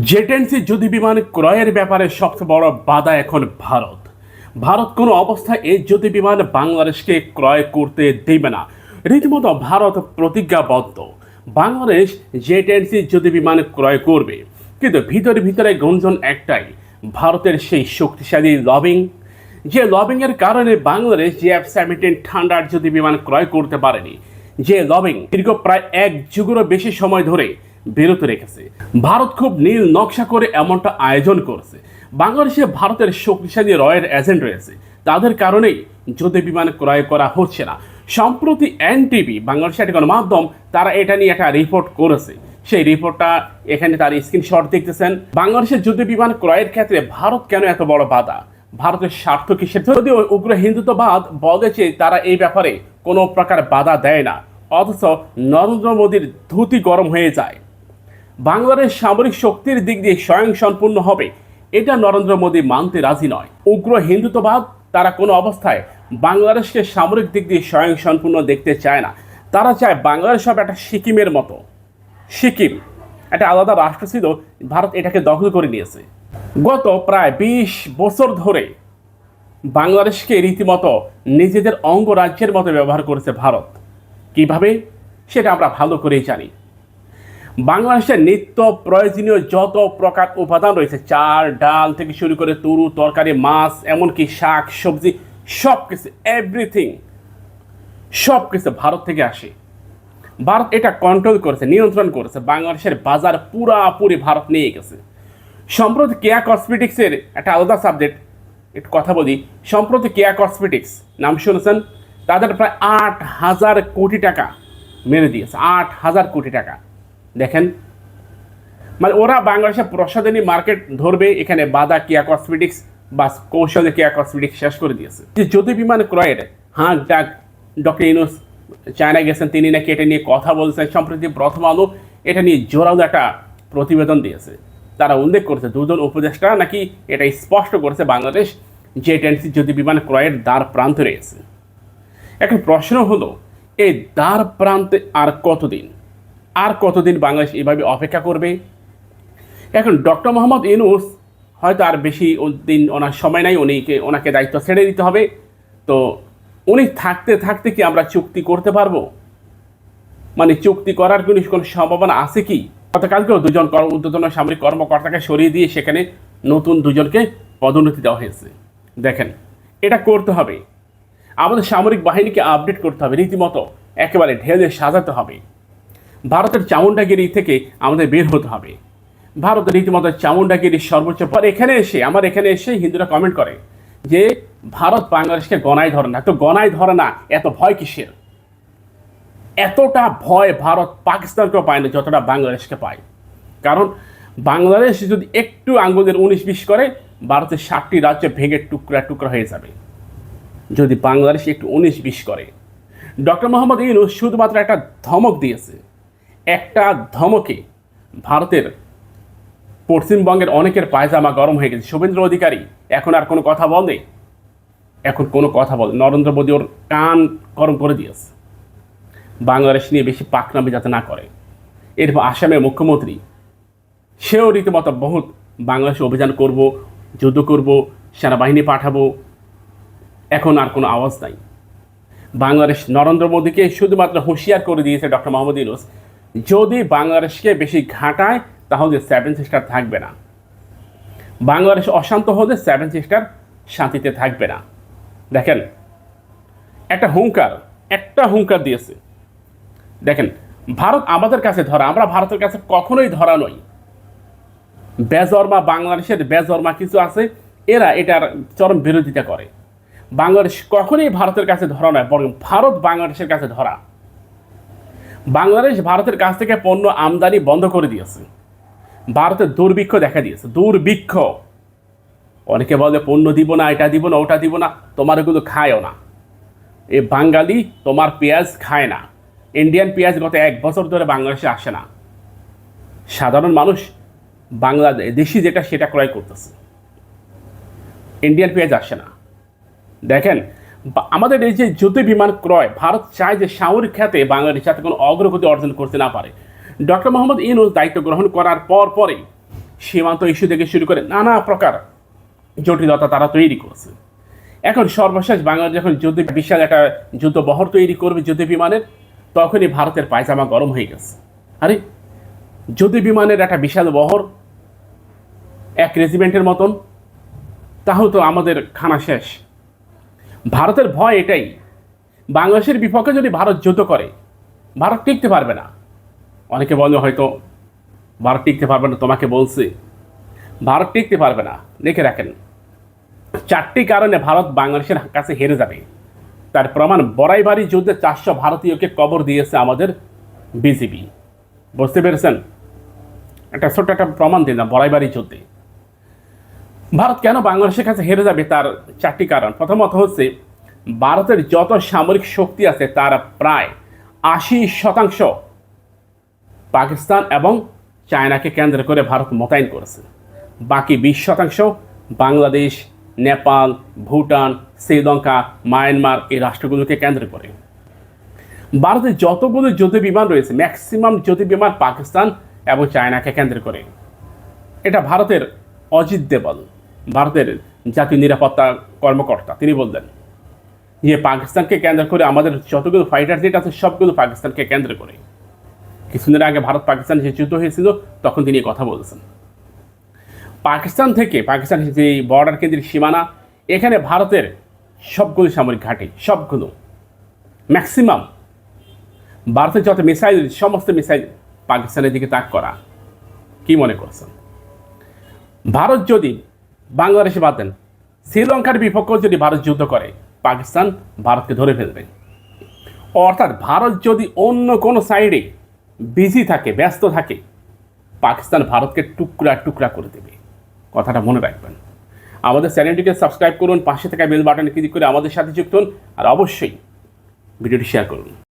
জেটেন্সি যুদ্ধ বিমান ক্রয়ের ব্যাপারে সবচেয়ে বড় বাধা এখন ভারত। ভারত কোনো অবস্থায় এই যুদ্ধ বিমান বাংলাদেশকে ক্রয় করতে দেবে না। রীতিমতো ভারত প্রতিজ্ঞাবদ্ধ। বাংলাদেশ জেটেন্সি যুদ্ধ বিমান ক্রয় করবে। কিন্তু ভিতরে ভিতরে গুঞ্জন একটাই, ভারতের সেই শক্তিশালী লবিং। যে লবিংয়ের কারণে বাংলাদেশ যে এফ সেভেন্টিন ঠান্ডার যুদ্ধ বিমান ক্রয় করতে পারেনি। যে লবিং দীর্ঘ প্রায় এক যুগেরও বেশি সময় ধরে বিরত রেখেছে। ভারত খুব নীল নকশা করে এমনটা আয়োজন করেছে। বাংলাদেশে ভারতের শক্তিশালী রয়ের এজেন্ট রয়েছে। তাদের কারণেই যুদ্ধ বিমান ক্রয় করা হচ্ছে না। সম্প্রতি এনটিভি বাংলাদেশের একটি গণমাধ্যম তারা এটা নিয়ে একটা রিপোর্ট করেছে। সেই রিপোর্টটা এখানে তার স্ক্রিনশট দেখতেছেন। বাংলাদেশের যুদ্ধ বিমান ক্রয়ের ক্ষেত্রে ভারত কেন এত বড় বাধা? ভারতের স্বার্থ কিসের যদিও উগ্র হিন্দুত্ববাদ বলেছে তারা এই ব্যাপারে কোনো প্রকার বাধা দেয় না। অথচ নরেন্দ্র মোদীর ধুতি গরম হয়ে যায়। বাংলাদেশ সামরিক শক্তির দিক দিয়ে স্বয়ংসম্পূর্ণ হবে। এটা নরেন্দ্র মোদী মানতে রাজি নয়। উগ্র হিন্দুত্ববাদ, তারা কোনো অবস্থায় বাংলাদেশকে সামরিক দিক দিয়ে স্বয়ংসম্পূর্ণ দেখতে চায় না। তারা চায় বাংলাদেশ হবে একটা সিকিমের মতো। সিকিম, একটা আলাদা রাষ্ট্র ছিল, ভারত এটাকে দখল করে নিয়েছে। গত প্রায় বিশ বছর ধরে বাংলাদেশকে রীতিমতো নিজেদের অঙ্গরাজ্যের মতো ব্যবহার করেছে ভারত। কীভাবে? সেটা আমরা ভালো করেই জানি। বাংলাদেশের নিত্য প্রয়োজনীয় যত প্রকার উপাদান রয়েছে, চাল, ডাল থেকে শুরু করে তরু, তরকারি, মাছ, এমনকি শাক, সবজি সব কিছু এভরিথিং সব কিছু ভারত থেকে আসে। ভারত এটা কন্ট্রোল করেছে, নিয়ন্ত্রণ করেছে, বাংলাদেশের বাজার পুরাপুরি ভারত নিয়ে গেছে। সম্প্রতি কেয়া কসমেটিক্সের একটা আলাদা সাবজেক্ট একটু কথা বলি, সম্প্রতি কেয়া কসমেটিক্স নাম শুনেছেন? তাদের প্রায় আট হাজার কোটি টাকা মেরে দিয়েছে, আট হাজার কোটি টাকা। দেখেন। মানে ওরা বাংলাদেশে প্রসাধনী মার্কেট ধরবে, এখানে বাদা কেয়া কসমেটিক্স বা কৌশলে কেয়া কসমেটিক্স শেষ করে দিয়েছে। যে জ্যোতি বিমান ক্রয়ের হাঁক ডাক, ডক্টর ইনুস চায়না গেছেন, তিনি নাকি এটা নিয়ে কথা বলছেন। সম্প্রতি প্রথম আলো এটা নিয়ে জোরালো একটা প্রতিবেদন দিয়েছে। তারা উল্লেখ করেছে দুজন উপদেষ্টা নাকি এটা স্পষ্ট করেছে, বাংলাদেশ যে টেন্সি যদি বিমান ক্রয়ের দ্বার প্রান্তে রয়েছে। এখন প্রশ্ন হলো, এই দ্বার প্রান্তে আর কতদিন? আর কতদিন বাংলাদেশ এভাবে অপেক্ষা করবে? এখন ডক্টর মোহাম্মদ ইউনুস হয়তো আর বেশি দিন ওনার সময় নাই উনিকে ওনাকে দায়িত্ব ছেড়ে দিতে হবে। তো উনি থাকতে থাকতে কি আমরা চুক্তি করতে পারব? মানে চুক্তি করার কোনো কোনো সম্ভাবনা আছে কি? গতকালকেও দুজন উদ্বোধন সামরিক কর্মকর্তাকে সরিয়ে দিয়ে সেখানে নতুন দুজনকে পদোন্নতি দেওয়া হয়েছে। দেখেন, এটা করতে হবে। আমাদের সামরিক বাহিনীকে আপডেট করতে হবে, রীতিমতো একেবারে ঢেলে সাজাতে হবে। ভারতের চামুন্ডাগিরি থেকে আমাদের বের হতে হবে। ভারত রীতিমতো চামুন্ডাগিরির সর্বোচ্চ পর এখানে এসে, আমার এখানে এসে হিন্দুরা কমেন্ট করে যে, ভারত বাংলাদেশকে গণায় ধরে না। তো গণায় ধরে না, এত ভয় কিসের? এতটা ভয় ভারত পাকিস্তানকেও পায় না, যতটা বাংলাদেশকে পায়। কারণ বাংলাদেশ যদি একটু আঙ্গুলের উনিশ বিশ করে, ভারতের ষাটটি রাজ্য ভেঙে টুকরা টুকরা হয়ে যাবে। যদি বাংলাদেশ একটু উনিশ বিশ করে। ডক্টর মোহাম্মদ ইউনুস শুধুমাত্র একটা ধমক দিয়েছে। একটা ধমকে ভারতের পশ্চিমবঙ্গের অনেকের পায়জামা গরম হয়ে গেছে। শুভেন্দ্র অধিকারী, এখন আর কোনো কথা বলে? এখন কোনো কথা বলে? নরেন্দ্র মোদী ওর কান গরম করে দিয়েছে। বাংলাদেশ নিয়ে বেশি পাকনামি যাতে না করে। এরপর আসামের মুখ্যমন্ত্রী, সেও রীতিমতো বহুত বাংলাদেশে অভিযান করব, যুদ্ধ করব, সেনাবাহিনী পাঠাবো। এখন আর কোনো আওয়াজ নাই। বাংলাদেশ নরেন্দ্র মোদীকে শুধুমাত্র হুঁশিয়ার করে দিয়েছে ডক্টর মোহাম্মদ ইউনুস যদি বাংলাদেশকে বেশি ঘাঁটায়, তাহলে সেভেন সিস্টার থাকবে না। বাংলাদেশ অশান্ত হলে সেভেন সিস্টার শান্তিতে থাকবে না। দেখেন, একটা হুঙ্কার একটা হুঙ্কার দিয়েছে। দেখেন, ভারত আমাদের কাছে ধরা, আমরা ভারতের কাছে কখনোই ধরা নই। বেজর্মা, বাংলাদেশের বেজর্মা কিছু আছে, এরা এটার চরম বিরোধিতা করে। বাংলাদেশ কখনোই ভারতের কাছে ধরা নয়, বরং ভারত বাংলাদেশের কাছে ধরা। বাংলাদেশ ভারতের কাছ থেকে পণ্য আমদানি বন্ধ করে দিয়েছে। ভারতের দুর্ভিক্ষ দেখা দিয়েছে। দুর্ভিক্ষ। অনেকে বলে, পণ্য দিব না, এটা দিব না, ওটা দিব না, তোমার এগুলো খায়ও না। এ বাঙালি তোমার পেঁয়াজ খায় না। ইন্ডিয়ান পেঁয়াজ গত এক বছর ধরে বাংলাদেশে আসে না। সাধারণ মানুষ বাংলাদেশ দেশি যেটা, সেটা ক্রয় করতেছে। ইন্ডিয়ান পেঁয়াজ আসে না। দেখেন আমাদের এই যে যুদ্ধ বিমান ক্রয়, ভারত চায় যে সামরিক খাতে বাংলাদেশ যাতে কোনো অগ্রগতি অর্জন করতে না পারে। ডক্টর মোহাম্মদ ইউনুস দায়িত্ব গ্রহণ করার পর পরে সীমান্ত ইস্যু থেকে শুরু করে নানা প্রকার জটিলতা তারা তৈরি করছে। এখন সর্বশেষ বাংলাদেশ যখন যুদ্ধ বিশাল একটা যুদ্ধ বহর তৈরি করবে যুদ্ধ বিমানের, তখনই ভারতের পায়জামা গরম হয়ে গেছে। আরে যুদ্ধ বিমানের একটা বিশাল বহর এক রেজিমেন্টের মতন, তাহলে তো আমাদের খানা শেষ। ভারতের ভয় এটাই। বাংলাদেশের বিপক্ষে যদি ভারত যুদ্ধ করে, ভারত টিকতে পারবে না। অনেকে বলে হয়তো, ভারত টিকতে পারবে না, তোমাকে বলছে। ভারত টিকতে পারবে না। লিখে রাখেন, চারটি কারণে ভারত বাংলাদেশের কাছে হেরে যাবে। তার প্রমাণ, বড়াইবাড়ি যুদ্ধে চারশো ভারতীয়কে কবর দিয়েছে আমাদের বিজেপি বুঝতে পেরেছেন? একটা ছোট্ট একটা প্রমাণ দিলাম, বড়াইবাড়ি যুদ্ধে। ভারত কেন বাংলাদেশের কাছে হেরে যাবে তার চারটি কারণ? প্রথমত হচ্ছে, ভারতের যত সামরিক শক্তি আছে তার প্রায় আশি শতাংশ পাকিস্তান এবং চায়নাকে কেন্দ্র করে ভারত মোতায়েন করেছে। বাকি বিশ শতাংশ বাংলাদেশ, নেপাল, ভুটান, শ্রীলঙ্কা, মায়ানমার এই রাষ্ট্রগুলোকে কেন্দ্র করে। ভারতের যতগুলো যুদ্ধ বিমান রয়েছে ম্যাক্সিমাম যুদ্ধ বিমান পাকিস্তান এবং চায়নাকে কেন্দ্র করে। এটা ভারতের অজিত দেবল ভারতের জাতীয় নিরাপত্তা কর্মকর্তা। তিনি বললেন যে পাকিস্তানকে কেন্দ্র করে আমাদের যতগুলো ফাইটার জেট আছে, সবগুলো পাকিস্তানকে কেন্দ্র করে কিছুদিন আগে ভারত পাকিস্তান যে যুদ্ধ হয়েছিল, তখন তিনি কথা বলেছেন। পাকিস্তান থেকে, পাকিস্তান যে বর্ডার কেন্দ্রিক সীমানা, এখানে ভারতের সবগুলো সামরিক ঘাঁটি, সবগুলো। ম্যাক্সিমাম ভারতের যত মিসাইল সমস্ত মিসাইল পাকিস্তানের দিকে তাক করা। কি মনে করছেন? ভারত যদি বাংলাদেশে বাদ দেন শ্রীলঙ্কার বিপক্ষেও যদি ভারত যুদ্ধ করে, পাকিস্তান ভারতকে ধরে ফেলবে। অর্থাৎ ভারত যদি অন্য কোনো সাইডে বিজি থাকে, ব্যস্ত থাকে, পাকিস্তান ভারতকে টুকরা টুকরা করে দেবে। কথাটা মনে রাখবেন। আমাদের চ্যানেলটিকে সাবস্ক্রাইব করুন, পাশে থাকা বেল বাটনে ক্লিক করে আমাদের সাথে যুক্ত হন, আর অবশ্যই ভিডিওটি শেয়ার করুন।